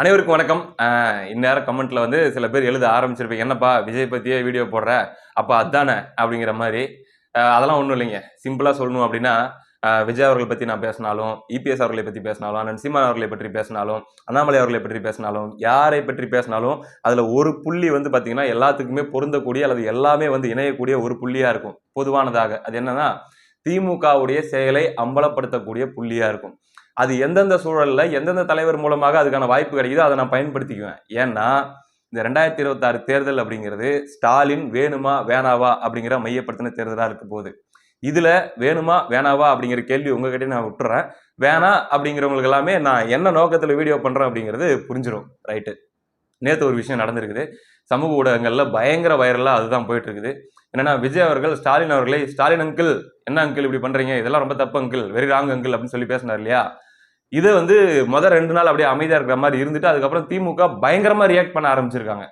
அனைவருக்கும் வணக்கம். இந்நேரம் கமெண்ட்டில் வந்து சில பேர் எழுத ஆரம்பிச்சிருப்பீங்க. என்னப்பா விஜய் பற்றியே வீடியோ போடுற? அப்போ அதானே? அப்படிங்கிற மாதிரி. அதெல்லாம் ஒன்றும் இல்லைங்க. சிம்பிளாக சொல்லணும் அப்படின்னா விஜய் அவர்களை பற்றி நான் பேசினாலும் இபிஎஸ் அவர்களை பற்றி பேசினாலும் அண்ணன் சீமான் அவர்களை பற்றி பேசினாலும் அண்ணாமலை அவர்களை பற்றி பேசினாலும் யாரை பற்றி பேசினாலும் அதில் ஒரு புள்ளி வந்து பார்த்திங்கன்னா எல்லாத்துக்குமே பொருந்தக்கூடிய அல்லது எல்லாமே வந்து இணையக்கூடிய ஒரு புள்ளியாக இருக்கும். பொதுவானதாக. அது என்னன்னா திமுகவுடைய செயலை அம்பலப்படுத்தக்கூடிய புள்ளியாக இருக்கும். அது எந்தெந்த சூழலில் எந்தெந்த தலைவர் மூலமாக அதுக்கான வாய்ப்பு கிடைக்குதோ அதை நான் பயன்படுத்திக்குவேன். ஏன்னா இந்த ரெண்டாயிரத்தி இருபத்தாறு தேர்தல் அப்படிங்கிறது ஸ்டாலின் வேணுமா வேணாவா அப்படிங்கிற மையப்படுத்தின தேர்தலாக இருக்க போகுது. இதில் வேணுமா வேணாவா அப்படிங்கிற கேள்வி உங்ககிட்ட நான் விட்டுறேன். வேணா அப்படிங்கிறவங்களுக்கு எல்லாமே நான் என்ன நோக்கத்தில் வீடியோ பண்ணுறேன் அப்படிங்கிறது புரிஞ்சிடும் ரைட்டு. நேற்று ஒரு விஷயம் நடந்திருக்குது. சமூக ஊடகங்களில் பயங்கர வைரலாக அதுதான் போயிட்டு இருக்குது என்னன்னா விஜய் அவர்கள் ஸ்டாலின் அவர்களை ஸ்டாலின் அங்கிள் என்ன அங்கிள் இப்படி பண்ணுறீங்க இதெல்லாம் ரொம்ப தப்பு அங்கிள் வெரி ராங் அங்கிள் அப்படின்னு சொல்லி பேசினார் இல்லையா? இது வந்து முதல் ரெண்டு நாள் அப்படியே அமைதியாக இருக்கிற மாதிரி இருந்துட்டு அதுக்கப்புறம் திமுக பயங்கரமாக ரியாக்ட் பண்ண ஆரம்பிச்சிருக்காங்க.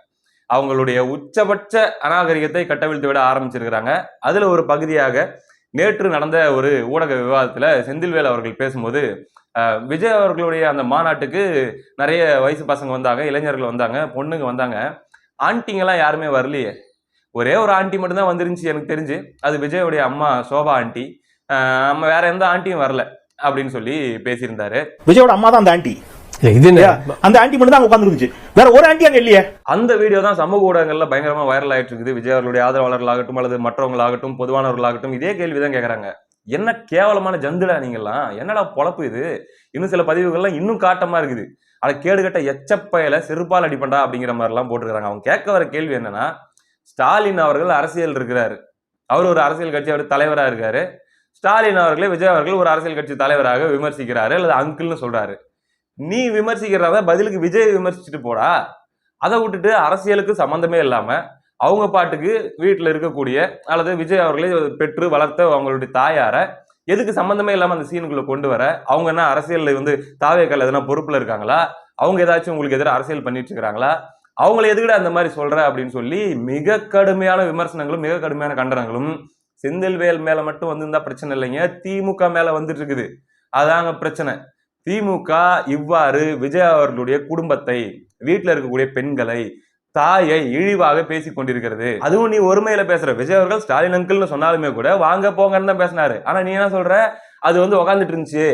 அவங்களுடைய உச்சபட்ச அநாகரிகத்தை கட்டவிழ்த்து விட ஆரம்பிச்சிருக்கிறாங்க. அதில் ஒரு பகுதியாக நேற்று நடந்த ஒரு ஊடக விவாதத்தில் செந்தில்வேல் அவர்கள் பேசும்போது விஜய் அவர்களுடைய அந்த மாநாட்டுக்கு நிறைய வயசு பசங்க வந்தாங்க இளைஞர்கள் வந்தாங்க பொண்ணுங்க வந்தாங்க. ஆண்டிங்கெல்லாம் யாருமே வரலையே. ஒரே ஒரு ஆண்டி மட்டும்தான் வந்துருந்துச்சு எனக்கு தெரிஞ்சு. அது விஜயோடைய அம்மா சோபா ஆண்டி. நம்ம வேற எந்த ஆண்டியும் வரல. அப்படின்னு சொல்லி பேசியிருந்தாரு. விஜயோட அம்மா தான் அந்த ஆண்டி. இது என்ன? அந்த ஆண்டி மட்டும் தான் உட்காந்துருந்துச்சு வேற ஒரு ஆண்டி அங்க இல்லையே. அந்த வீடியோ தான் சமூக ஊடகங்கள்ல பயங்கரமா வைரல் ஆயிட்டு இருக்குது. விஜய் அவர்களுடைய ஆதரவாளர்களாகட்டும் அல்லது மற்றவங்களாகட்டும் பொதுவானவர்களாகட்டும் இதே கேள்வி தான் கேக்குறாங்க. என்ன கேவலமான ஜந்துடா நீங்கெல்லாம்? என்னடா பொழப்பு இது? இன்னும் சில பதிவுகள்லாம் இன்னும் காட்டமா இருக்குது. அதை கேடுகட்ட எச்சப்பயல செருப்பால் அடிப்பண்டா அப்படிங்கிற மாதிரி எல்லாம் போட்டுருக்காங்க அவங்க கேட்க வர கேள்வி என்னன்னா ஸ்டாலின் அவர்கள் அரசியல் இருக்கிறாரு. அவர் ஒரு அரசியல் கட்சி அவர் தலைவரா இருக்காரு. ஸ்டாலின் அவர்களே விஜய் அவர்கள் ஒரு அரசியல் கட்சி தலைவராக விமர்சிக்கிறாரு அல்லது அங்கிள்னு சொல்றாரு. நீ விமர்சிக்கிறத பதிலுக்கு விஜய் விமர்சிச்சுட்டு போடா. அதை விட்டுட்டு அரசியலுக்கு சம்பந்தமே இல்லாம அவங்க பாட்டுக்கு வீட்டில் இருக்கக்கூடிய அல்லது விஜய் அவர்களை பெற்று வளர்த்த அவங்களுடைய தாயாரை எதுக்கு சம்பந்தமே இல்லாமல் அந்த சீனுக்குள்ள கொண்டு வர? அவங்க என்ன அரசியலில் வந்து தாவேக்கல் எதனா பொறுப்பில் இருக்காங்களா? அவங்க ஏதாச்சும் உங்களுக்கு எதிராக அரசியல் பண்ணிட்டு இருக்கிறாங்களா அவங்களை எதுக்கிட அந்த மாதிரி சொல்ற அப்படின்னு சொல்லி மிக கடுமையான விமர்சனங்களும் மிக கடுமையான கண்டனங்களும் செந்தில்வேல் மேல மட்டும் வந்திருந்தா பிரச்சனை இல்லைங்க. திமுக மேல வந்துட்டு இருக்குது அதாங்க பிரச்சனை. திமுக இவ்வாறு விஜய் அவர்களுடைய குடும்பத்தை வீட்டில் இருக்கக்கூடிய பெண்களை தாயை இழிவாக பேசி கொண்டிருக்கிறது. அதுவும் நீ ஒருமையில பேசுற. விஜய் அவர்கள் ஸ்டாலின் அங்கிள்னு சொன்னாலுமே கூட வாங்க போங்கன்னு தான் பேசினாரு. ஆனா நீ என்ன சொல்ற? அது வந்து உக்காந்துட்டு இருந்துச்சு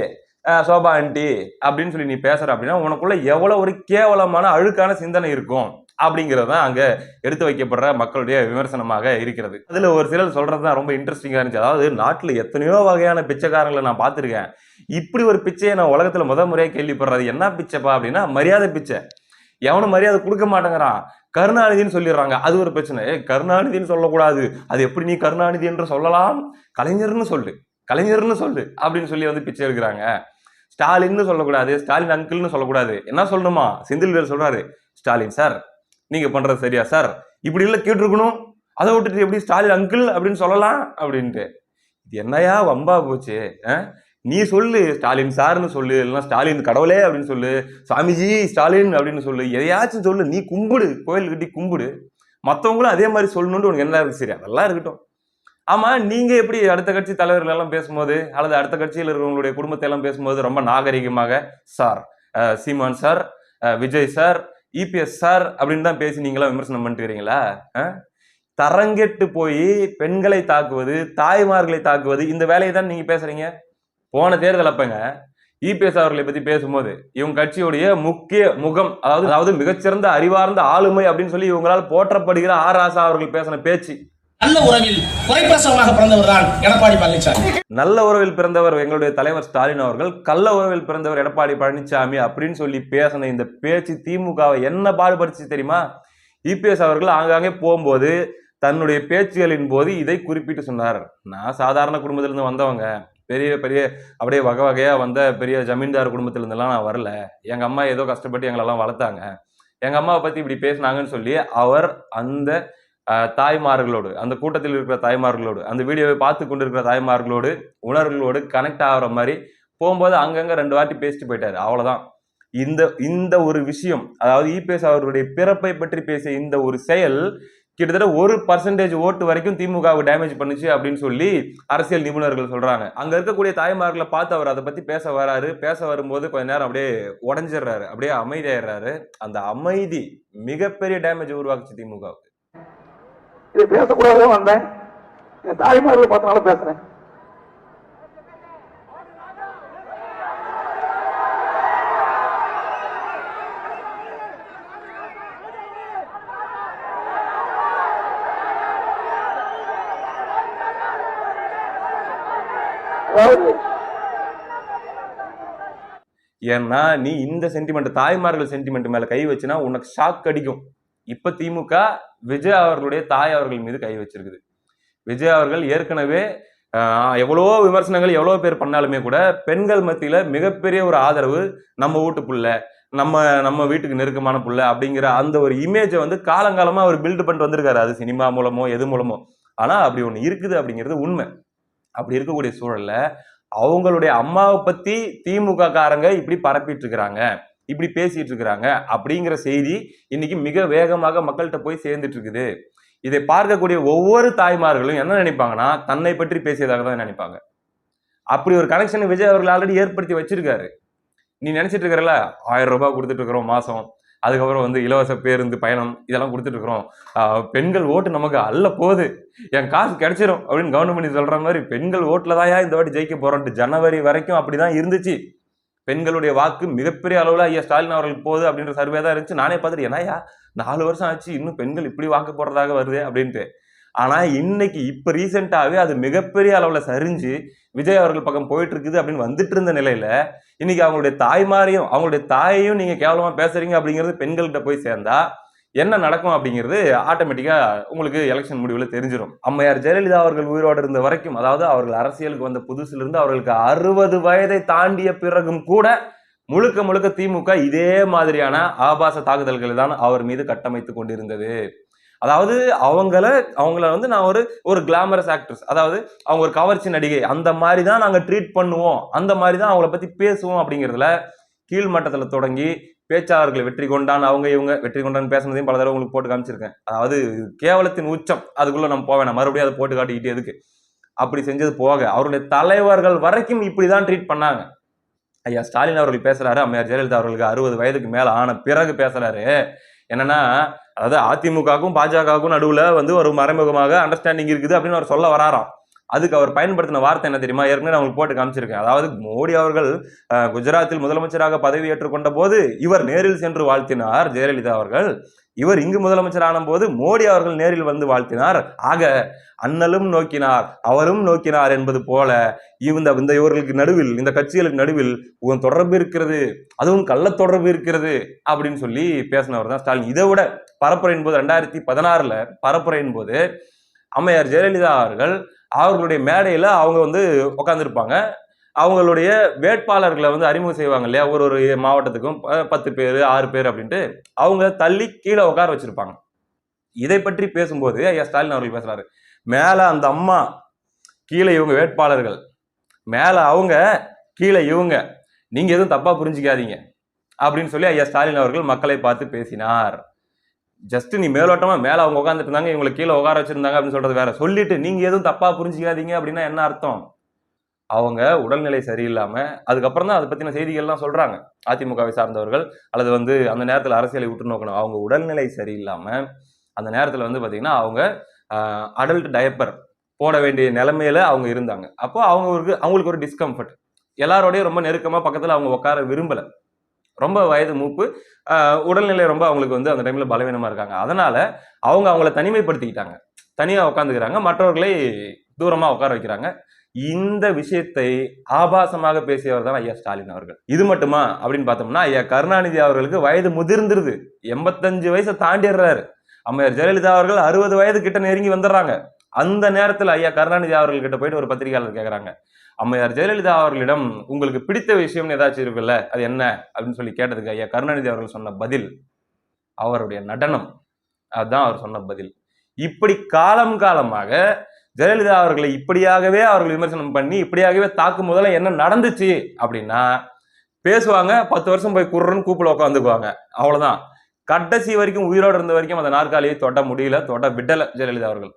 சோபா ஆண்டி அப்படின்னு சொல்லி நீ பேசுற அப்படின்னா உனக்குள்ள எவ்வளவு ஒரு கேவலமான அழுக்கான சிந்தனை இருக்கும். அப்படிங்கிறது தான் அங்கே எடுத்து வைக்கப்படுற மக்களுடைய விமர்சனமாக இருக்கிறது. அதில் ஒரு சிலர் சொல்கிறது தான் ரொம்ப இன்ட்ரெஸ்டிங்காக இருந்துச்சு. அதாவது நாட்டில் எத்தனையோ வகையான பிச்சைக்காரங்களை நான் பார்த்துருக்கேன். இப்படி ஒரு பிச்சையை நான் உலகத்தில் முத முறையாக கேள்விப்படுறது என்ன பிச்சைப்பா? அப்படின்னா மரியாதை பிச்சை. எவனும் மரியாதை கொடுக்க மாட்டேங்கிறான். கருணாநிதின்னு சொல்லிடுறாங்க. அது ஒரு பிரச்சனை. ஏய், கருணாநிதின்னு சொல்லக்கூடாது. அது எப்படி நீ கருணாநிதி என்று சொல்லலாம்? கலைஞர்னு சொல்லு. கலைஞர்னு சொல்லு அப்படின்னு சொல்லி வந்து பிச்சை எடுக்கிறாங்க. ஸ்டாலின்னு சொல்லக்கூடாது. ஸ்டாலின் அங்கிள்னு சொல்லக்கூடாது. என்ன சொல்லணுமா? செந்தில் செந்தில்வேல் சொல்றாரு. ஸ்டாலின் சார் நீங்க பண்றது சரியா? சார் இப்படி இல்ல கேட்டிருக்கணும். அதை விட்டுட்டு எப்படி ஸ்டாலின் அங்கிள் அப்படின்னு சொல்லலாம்? அப்படின்ட்டு. இது என்னையா வம்பா போச்சு நீ சொல்லு ஸ்டாலின் சார்னு சொல்லு இல்லைன்னா ஸ்டாலின் கடவுளே அப்படின்னு சொல்லு சாமிஜி ஸ்டாலின் அப்படின்னு சொல்லு எதையாச்சும் சொல்லு நீ கும்பிடு கோயில் கட்டி கும்பிடு. மற்றவங்களும் அதே மாதிரி சொல்லணும்னு உனக்கு என்ன இருக்கு? சரி அதெல்லாம் இருக்கட்டும். ஆமா நீங்க எப்படி அடுத்த கட்சி தலைவர்கள் எல்லாம் பேசும்போது அல்லது அடுத்த கட்சியில் இருக்கிறவங்களுடைய குடும்பத்தை எல்லாம் பேசும்போது ரொம்ப நாகரிகமாக sir Seeman sir Vijay sir EPS sir அப்படின்னு தான் பேசி நீங்களாம் விமர்சனம் பண்ணிட்டு தரங்கெட்டு போய் பெண்களை தாக்குவது தாய்மார்களை தாக்குவது இந்த வேலையை தான் நீங்கள் பேசுகிறீங்க போன தேர்தல் அப்பங்க இபிஎஸ் அவர்களை பற்றி பேசும்போது இவங்க கட்சியுடைய முக்கிய முகம் அதாவது அதாவது மிகச்சிறந்த அறிவார்ந்த ஆளுமை அப்படின்னு சொல்லி இவங்களால் போற்றப்படுகிற ஆர் ராசா அவர்கள் பேசின பேச்சு. நல்ல உறவில் குறைப்பிரசவமாக பிறந்தவர் தான் எடப்பாடி பழனிசாமி. நல்ல உறவில் பிறந்தவர் எங்களுடைய தலைவர் ஸ்டாலின் அவர்கள் கள்ள உறவில் பிறந்தவர் எடப்பாடி பழனிசாமி அப்படின்னு சொல்லி பேசின இந்த பேச்சு திமுகவை என்ன பாடுபடுச்சு தெரியுமா? இபிஎஸ் அவர்கள் ஆங்காங்கே போகும்போது தன்னுடைய பேச்சுகளின் போது இதை குறிப்பிட்டு சொன்னார். நான் சாதாரண குடும்பத்திலிருந்து வந்தவங்க. பெரிய பெரிய அப்படியே வகை வகையாக வந்த பெரிய ஜமீன்தார் குடும்பத்திலேருந்துலாம் நான் வரல. எங்கள் அம்மா ஏதோ கஷ்டப்பட்டு எங்களெல்லாம் வளர்த்தாங்க. எங்கள் அம்மாவை பற்றி இப்படி பேசினாங்கன்னு சொல்லி அவர் அந்த தாய்மார்களோடு அந்த கூட்டத்தில் இருக்கிற தாய்மார்களோடு அந்த வீடியோவை பார்த்து கொண்டிருக்கிற தாய்மார்களோடு உணர்வுகளோடு கனெக்ட் ஆகிற மாதிரி போகும்போது அங்கங்கே ரெண்டு வாட்டி பேசிட்டு போயிட்டார். அவ்வளோதான் இந்த இந்த ஒரு விஷயம் அதாவது இபிஎஸ் அவர்களுடைய பிறப்பை பற்றி பேசிய இந்த ஒரு செயல் கிட்டத்தட்ட ஒரு பர்சன்டேஜ் ஓட்டு வரைக்கும் திமுகவுக்கு டேமேஜ் பண்ணுச்சு அப்படின்னு சொல்லி அரசியல் நிபுணர்கள் சொல்றாங்க. அங்க இருக்கக்கூடிய தாய்மார்களை பார்த்து அவர் அதை பத்தி பேச வராரு. பேச வரும்போது கொஞ்ச நேரம் அப்படியே உடஞ்சிடுறாரு. அப்படியே அமைதியாயிடுறாரு. அந்த அமைதி மிகப்பெரிய டேமேஜ் உருவாக்குச்சு திமுகவுக்கு. இதை பேசக்கூடாதே வந்தேன். என் தாய்மார்களை பார்த்தனால பேசுறேன். ஏன்னா நீ இந்த சென்டிமெண்ட் தாய்மார்கள் சென்டிமெண்ட் மேல கை வச்சுனா உனக்கு ஷாக் அடிக்கும். இப்ப திமுக விஜய் அவர்களுடைய தாய் அவர்கள் மீது கை வச்சிருக்குது. விஜய் அவர்கள் ஏற்கனவே ஆஹ், எவ்வளவோ விமர்சனங்கள் எவ்வளோ பேர் பண்ணாலுமே கூட பெண்கள் மத்தியில மிகப்பெரிய ஒரு ஆதரவு நம்ம வீட்டு புள்ள நம்ம நம்ம வீட்டுக்கு நெருக்கமான புள்ள அப்படிங்கிற அந்த ஒரு இமேஜை வந்து காலங்காலமா அவர் பில்டு பண்ணிட்டு வந்திருக்காரு. அது சினிமா மூலமோ எது மூலமோ. ஆனா அப்படி ஒன்று இருக்குது அப்படிங்கிறது உண்மை. அப்படி இருக்கக்கூடிய சூழல்ல அவங்களுடைய அம்மாவை பத்தி திமுக காரங்க இப்படி பரப்பிட்டு இருக்கிறாங்க. இப்படி பேசிட்டு இருக்கிறாங்க அப்படிங்கிற செய்தி இன்னைக்கு மிக வேகமாக மக்கள்கிட்ட போய் சேர்ந்துட்டு இருக்குது இதை பார்க்கக்கூடிய ஒவ்வொரு தாய்மார்களும் என்ன நினைப்பாங்கன்னா தன்னை பற்றி பேசியதாக தான் நினைப்பாங்க. அப்படி ஒரு கனெக்ஷன் விஜய் அவர்கள் ஆல்ரெடி ஏற்படுத்தி வச்சிருக்காரு. நீ நினைச்சிட்டு இருக்கிறல ஆயிரம் ரூபாய் கொடுத்துட்டு இருக்கிறோம் மாசம். அதுக்கப்புறம் வந்து இலவச பேருந்து பயணம் இதெல்லாம் கொடுத்துட்டு இருக்கிறோம் பெண்கள் ஓட்டு நமக்கு அல்ல போகுது. என் காசு கிடைச்சிரும் அப்படின்னு கவர்மெண்ட் சொல்ற மாதிரி பெண்கள் ஓட்டுல தான் இந்த வாட்டி ஜெயிக்க போறோம்ட்டு ஜனவரி வரைக்கும் அப்படிதான் இருந்துச்சு. பெண்களுடைய வாக்கு மிகப்பெரிய அளவில் ஐயா ஸ்டாலின் அவர்களுக்கு போகுது அப்படின்ற சர்வே தான் இருந்துச்சு. நானே பார்த்துட்டு ஏன்னா நாலு வருஷம் ஆச்சு இன்னும் பெண்கள் இப்படி வாக்கு போடுறதாக வருது அப்படின்ட்டு. ஆனால் இன்னைக்கு இப்போ ரீசெண்டாகவே அது மிகப்பெரிய அளவில் சரிஞ்சு விஜய் அவர்கள் பக்கம் போயிட்டு இருக்குது அப்படின்னு வந்துட்டு இருந்த நிலையில இன்னைக்கு அவங்களுடைய தாய்மாரையும் அவங்களுடைய தாயையும் நீங்கள் கேவலமாக பேசுறீங்க அப்படிங்கிறது பெண்கள்கிட்ட போய் சேர்ந்தா என்ன நடக்கும் அப்படிங்கிறது ஆட்டோமேட்டிக்காக உங்களுக்கு எலெக்ஷன் முடிவில் தெரிஞ்சிடும் அம்மையார் ஜெயலலிதா அவர்கள் உயிரோடு இருந்த வரைக்கும் அதாவது அவர்கள் அரசியலுக்கு வந்த புதுசிலிருந்து அவர்களுக்கு அறுபது வயதை தாண்டிய பிறகும் கூட முழுக்க முழுக்க திமுக இதே மாதிரியான ஆபாச தாக்குதல்களை தான் அவர் மீது கட்டமைத்து கொண்டிருந்தது. அதாவது அவங்கள அவங்கள வந்து நான் ஒரு ஒரு கிளாமரஸ் ஆக்ட்ரஸ் அதாவது அவங்க ஒரு கவர்ச்சி நடிகை. அந்த மாதிரி தான் நாங்கள் ட்ரீட் பண்ணுவோம். அந்த மாதிரி தான் அவங்கள பற்றி பேசுவோம் அப்படிங்கிறதுல கீழ்மட்டத்தில் தொடங்கி பேச்சாளர்களை வெற்றி கொண்டான் அவங்க இவங்க வெற்றி கொண்டான் பேசுனதையும் பல தடவை உங்களுக்கு போட்டு காமிச்சிருக்கேன். அதாவது கேவலத்தின் உச்சம் அதுக்குள்ளே நம்ம போவேன் வேணாம். மறுபடியும் அதை போட்டு காட்டிக்கிட்டே எதுக்கு அப்படி செஞ்சது போக அவருடைய தலைவர்கள் வரைக்கும் இப்படி தான் ட்ரீட் பண்ணாங்க. ஐயா ஸ்டாலின் அவர்கள் பேசுறாரு அம்மையார் ஜெயலலிதா அவர்களுக்கு அறுபது வயதுக்கு மேலே ஆன பிறகு பேசுகிறாரு என்னன்னா அதாவது அதிமுகவுக்கும் பாஜகவுக்கும் நடுவில் வந்து ஒரு மறைமுகமாக அண்டர்ஸ்டாண்டிங் இருக்குது அப்படின்னு அவர் சொல்ல வராராம். அதுக்கு அவர் பயன்படுத்தின வார்த்தை என்ன தெரியுமா? ஏற்கனவே அவங்களுக்கு போட்டு காமிச்சிருக்கேன். அதாவது மோடி அவர்கள் குஜராத்தில் முதலமைச்சராக பதவி ஏற்றுக்கொண்ட போது இவர் நேரில் சென்று வாழ்த்தினார் ஜெயலலிதா அவர்கள். இவர் இங்கு முதலமைச்சரான போது மோடி அவர்கள் நேரில் வந்து வாழ்த்தினார். ஆக அண்ணலும் நோக்கினார் அவரும் நோக்கினார் என்பது போல இந்த இந்த இவர்களுக்கு நடுவில் இந்த கட்சிகளுக்கு நடுவில் உன் தொடர்பு இருக்கிறது அதுவும் கள்ள தொடர்பு இருக்கிறது அப்படின்னு சொல்லி பேசினவர் தான் ஸ்டாலின். இதை விட பரப்புரையின் போது ரெண்டாயிரத்தி பதினாறுல பரப்புரையின் போது அம்மையார் ஜெயலலிதா அவர்கள் அவர்களுடைய மேடையில் அவங்க வந்து உட்காந்துருப்பாங்க அவங்களுடைய வேட்பாளர்களை வந்து அறிமுகம் செய்வாங்க இல்லையா? ஒரு ஒரு மாவட்டத்துக்கும் பத்து பேர் ஆறு பேர் அப்படின்ட்டு அவங்க தள்ளி கீழே உட்கார வச்சிருப்பாங்க. இதை பற்றி பேசும்போது ஐயா ஸ்டாலின் அவர்கள் பேசுறாரு. மேலே அந்த அம்மா கீழே இவங்க வேட்பாளர்கள். மேலே அவங்க கீழே இவங்க. நீங்கள் எதுவும் தப்பாக புரிஞ்சுக்காதீங்க. அப்படின்னு சொல்லி ஐயா ஸ்டாலின் அவர்கள் மக்களை பார்த்து பேசினார். ஜஸ்ட் நீ மேலோட்டமா மேலே அவங்க உட்காந்துட்டு இருந்தாங்க இவங்களை கீழே உட்கார வச்சிருந்தாங்க அப்படின்னு சொல்றது வேற. சொல்லிட்டு நீங்க எதுவும் தப்பா புரிஞ்சுக்காதீங்க அப்படின்னா என்ன அர்த்தம்? அவங்க உடல்நிலை சரியில்லாம அதுக்கப்புறம் தான் அதை பத்தின செய்திகள்லாம் சொல்றாங்க. அதிமுகவை சார்ந்தவர்கள் அல்லது வந்து அந்த நேரத்தில் அரசியலை உற்று நோக்கணும். அவங்க உடல்நிலை சரியில்லாம அந்த நேரத்தில் வந்து பார்த்தீங்கன்னா அவங்க அடல்ட் டயப்பர் போட வேண்டிய நிலைமையில அவங்க இருந்தாங்க. அப்போ அவங்களுக்கு அவங்களுக்கு ஒரு டிஸ்கம்ஃபர்ட் எல்லாரோடையும் ரொம்ப நெருக்கமாக பக்கத்தில் அவங்க உட்கார விரும்பலை. ரொம்ப வயது மூப்பு. உடல்நிலை ரொம்ப அவங்களுக்கு வந்து அந்த டைமில் பலவீனமாக இருக்காங்க. அதனால் அவங்க அவங்கள தனிமைப்படுத்திக்கிட்டாங்க. தனியாக உட்காந்துக்கிறாங்க மற்றவர்களை தூரமாக உட்கார வைக்கிறாங்க. இந்த விஷயத்தை ஆபாசமாக பேசியவர் தான் ஐயா ஸ்டாலின் அவர்கள். இது மட்டுமா அப்படின்னு பார்த்தோம்னா ஐயா கருணாநிதி அவர்களுக்கு வயது முதிர்ந்துருது. எண்பத்தஞ்சு வயசை தாண்டிடுறாரு. அம்மையார் ஜெயலலிதா அவர்கள் அறுபது வயது கிட்ட நெருங்கி வந்துடுறாங்க. அந்த நேரத்தில் ஐயா கருணாநிதி அவர்கள் கிட்ட போயிட்டு ஒரு பத்திரிகையாளர் கேட்குறாங்க அம்மையார் ஜெயலலிதா அவர்களிடம் உங்களுக்கு பிடித்த விஷயம்னு ஏதாச்சும் இருக்குல்ல அது என்ன? அப்படின்னு சொல்லி கேட்டதுக்கு ஐயா கருணாநிதி அவர்கள் சொன்ன பதில் அவருடைய நடனம். அதுதான் அவர் சொன்ன பதில். இப்படி காலம் காலமாக ஜெயலலிதா அவர்களை இப்படியாகவே அவர்கள் விமர்சனம் பண்ணி இப்படியாகவே தாக்கும் முதல்ல என்ன நடந்துச்சு அப்படின்னா பேசுவாங்க பத்து வருஷம் போய் குர்றன்னு கூப்பிட உட்காந்துக்குவாங்க அவ்வளோதான் கடைசி வரைக்கும் உயிரோடு இருந்த வரைக்கும் அந்த நாற்காலியை தொட முடியல தொட விடலை ஜெயலலிதா அவர்கள்.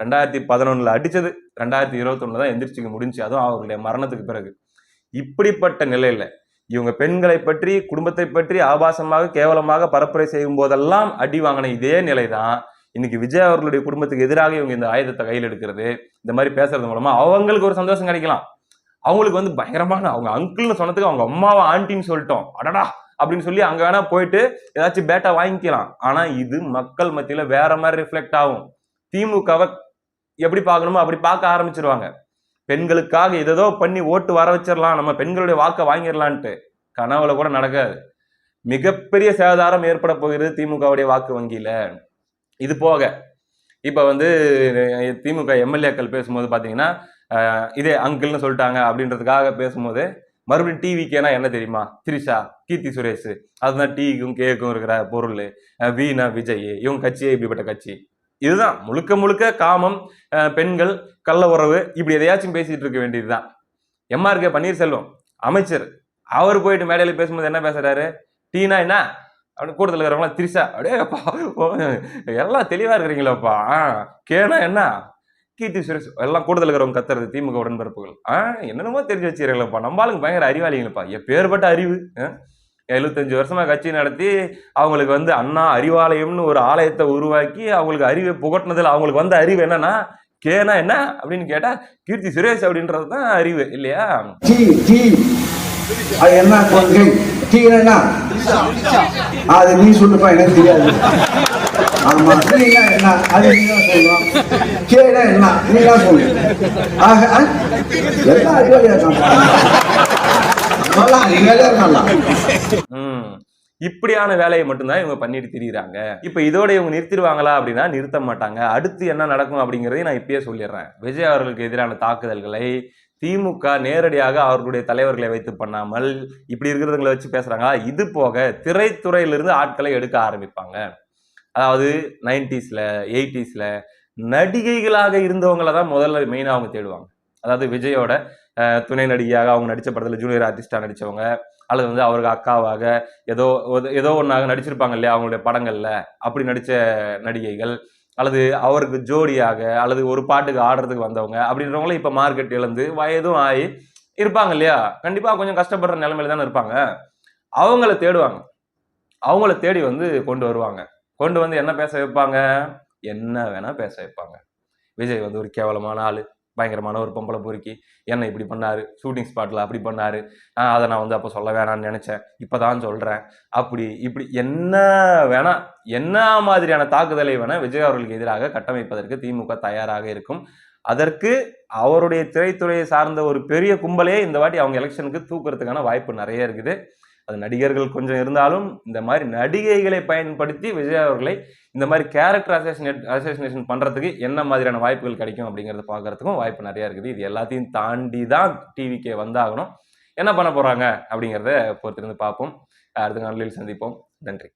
ரெண்டாயிரத்தி பதினொன்றில் அடித்தது ரெண்டாயிரத்தி இருபத்தொன்னு தான் எந்திரிச்சிக்க முடிஞ்சு. அதுவும் அவர்களுடைய மரணத்துக்கு பிறகு. இப்படிப்பட்ட நிலையில் இவங்க பெண்களை பற்றி குடும்பத்தை பற்றி ஆபாசமாக கேவலமாக பரப்புரை செய்யும் போதெல்லாம் அடி வாங்கின இதே நிலை தான் இன்னைக்கு விஜய் அவர்களுடைய குடும்பத்துக்கு எதிராக இவங்க இந்த ஆயுதத்தை கையில் எடுக்கிறது. இந்த மாதிரி பேசுறது மூலமா அவங்களுக்கு ஒரு சந்தோஷம் கிடைக்கலாம். அவங்களுக்கு வந்து பயங்கரமான அவங்க அங்கிள்னு சொன்னதுக்கு அவங்க அம்மாவை ஆண்டின்னு சொல்லிட்டோம். அடடா! அப்படின்னு சொல்லி அங்க வேணா போயிட்டு ஏதாச்சும் பேட்டா வாங்கிக்கலாம். ஆனா இது மக்கள் மத்தியில வேற மாதிரி ரிஃப்ளெக்ட் ஆகும். திமுகவை எப்படி பார்க்கணுமோ அப்படி பார்க்க ஆரம்பிச்சிருவாங்க. பெண்களுக்காக எதோ பண்ணி ஓட்டு வர வச்சிடலாம் நம்ம பெண்களுடைய வாக்கை வாங்கிடலான்ட்டு கனவுல கூட நடக்காது. மிகப்பெரிய சேதாரம் ஏற்பட போகிறது திமுகவுடைய வாக்கு வங்கியில. இது போக இப்போ வந்து திமுக எம்எல்ஏக்கள் பேசும்போது பார்த்தீங்கன்னா இதே அங்கிள்னு சொல்லிட்டாங்க அப்படின்றதுக்காக பேசும்போது மறுபடியும் டிவிக்கேனா என்ன தெரியுமா? திரிஷா கீர்த்தி சுரேஷ். அதுதான் டீக்கும் கேக்கும் இருக்கிற பொருள். வீணா விஜய். இவங்க கட்சியே இப்படிப்பட்ட கட்சி. இதுதான். முழுக்க முழுக்க காமம் பெண்கள் கள்ள உறவு இப்படி எதையாச்சும் பேசிட்டு இருக்க வேண்டியதுதான். எம்ஆர்கே பன்னீர்செல்வம் அமைச்சர். அவர் போயிட்டு மேடையில் பேசும்போது என்ன பேசுறாரு? டீனா என்ன? அப்படின்னு கூட்டத்தில் இருக்கிறவங்களாம் திரிசா அப்படியே எல்லாம் தெளிவாக இருக்கிறீங்களாப்பா. ஆ, கேனா என்ன? கீர்த்தி சுரேஷ் எல்லாம் கூடுதல் இருக்கிறவங்க கத்துறது திமுக உடன்பிறப்புகள். ஆ என்னென்னமோ தெரிஞ்சு வச்சிருக்கீங்களப்பா நம்ம ஆளுங்க பயங்கர அறிவாளிங்களப்பா எப்பேற்பட்ட அறிவு ஆ? எழுபத்தஞ்சு வருஷமாக கட்சி நடத்தி அவங்களுக்கு வந்து அண்ணா அறிவாலயம்னு ஒரு ஆலயத்தை உருவாக்கி அவங்களுக்கு அறிவை புகட்டினதில் அவங்களுக்கு வந்த அறிவு என்னன்னா கேனா என்ன அப்படின்னு கேட்டா கீர்த்தி சுரேஷ் அப்படின்றது தான் அறிவு இல்லையா? அது என்ன கொள்கை? அது நீ சொல்லுப்பா எனக்கு தெரியாது. ஆமா என்ன அது நீ தான் சொல்லணும் கேனா என்ன நீ தான் சொல்லு. ஆக எல்லாம் அறிவாளியா ம். இப்படியான வேலையை மட்டும்தான் இவங்க பண்ணிட்டு திரியுறாங்க. இப்போ இதோட இவங்க நிறுத்திடுவாங்களா அப்படின்னா நிறுத்த மாட்டாங்க. அடுத்து என்ன நடக்கும் அப்படிங்கிறதையும் நான் இப்பயே சொல்லிடுறேன். விஜய் அவர்களுக்கு எதிரான தாக்குதல்களை திமுக நேரடியாக அவர்களுடைய தலைவர்களை வைத்து பண்ணாமல் இப்படி இருக்கிறவங்களை வச்சு பேசுறாங்க. இது போக திரைத்துறையிலிருந்து ஆட்களை எடுக்க ஆரம்பிப்பாங்க. அதாவது நைன்டிஸ்ல எயிட்டிஸ்ல நடிகைகளாக இருந்தவங்கள தான் முதல்ல மெயினாக அவங்க தேடுவாங்க. அதாவது விஜயோட துணை நடிகையாக அவங்க நடித்த படத்தில் ஜூனியர் ஆர்டிஸ்டாக நடித்தவங்க அல்லது வந்து அவருக்கு அக்காவாக ஏதோ ஏதோ ஒன்றாக நடிச்சிருப்பாங்க இல்லையா அவங்களுடைய படங்களில் அப்படி நடித்த நடிகைகள் அல்லது அவருக்கு ஜோடியாக அல்லது ஒரு பாட்டுக்கு ஆடுறதுக்கு வந்தவங்க அப்படின்றவங்களும் இப்போ மார்க்கெட் இழந்து வயதும் ஆகி இருப்பாங்க இல்லையா? கண்டிப்பாக கொஞ்சம் கஷ்டப்படுற நிலைமையில தானே இருப்பாங்க. அவங்கள தேடுவாங்க. அவங்கள தேடி வந்து கொண்டு வருவாங்க. கொண்டு வந்து என்ன பேச வைப்பாங்க? என்ன வேணால் பேச வைப்பாங்க. விஜய் வந்து ஒரு கேவலமான ஆள். பயங்கரமான ஒரு பொம்பளை பொறுக்கி என்னை இப்படி பண்ணாரு? ஷூட்டிங் ஸ்பாட்டில் அப்படி பண்ணாரு? அதை நான் வந்து அப்போ சொல்ல வேணாம்னு இப்போ தான் சொல்கிறேன் அப்படி இப்படி என்ன வேணா என்ன மாதிரியான தாக்குதலை வேணால் விஜய் அவர்களுக்கு எதிராக கட்டமைப்பதற்கு திமுக தயாராக இருக்கும். அதற்கு அவருடைய திரைத்துறையை சார்ந்த ஒரு பெரிய கும்பலே இந்த வாட்டி அவங்க எலெக்ஷனுக்கு தூக்குறதுக்கான வாய்ப்பு நிறைய இருக்குது. அது நடிகர்கள் கொஞ்சம் இருந்தாலும் இந்த மாதிரி நடிகைகளை பயன்படுத்தி விஜய் அவர்களை இந்த மாதிரி கேரக்டர் அசோசினேட் அசோசினேஷன் பண்ணுறதுக்கு என்ன மாதிரியான வாய்ப்புகள் கிடைக்கும் அப்படிங்கிறத பார்க்கறதுக்கும் வாய்ப்பு நிறையா இருக்குது. இது எல்லாத்தையும் தாண்டி தான் டிவிக்கே வந்தாகணும். என்ன பண்ண போகிறாங்க அப்படிங்கிறத பொறுத்திருந்து பார்ப்போம். அடுத்த நாளில் சந்திப்போம். நன்றி.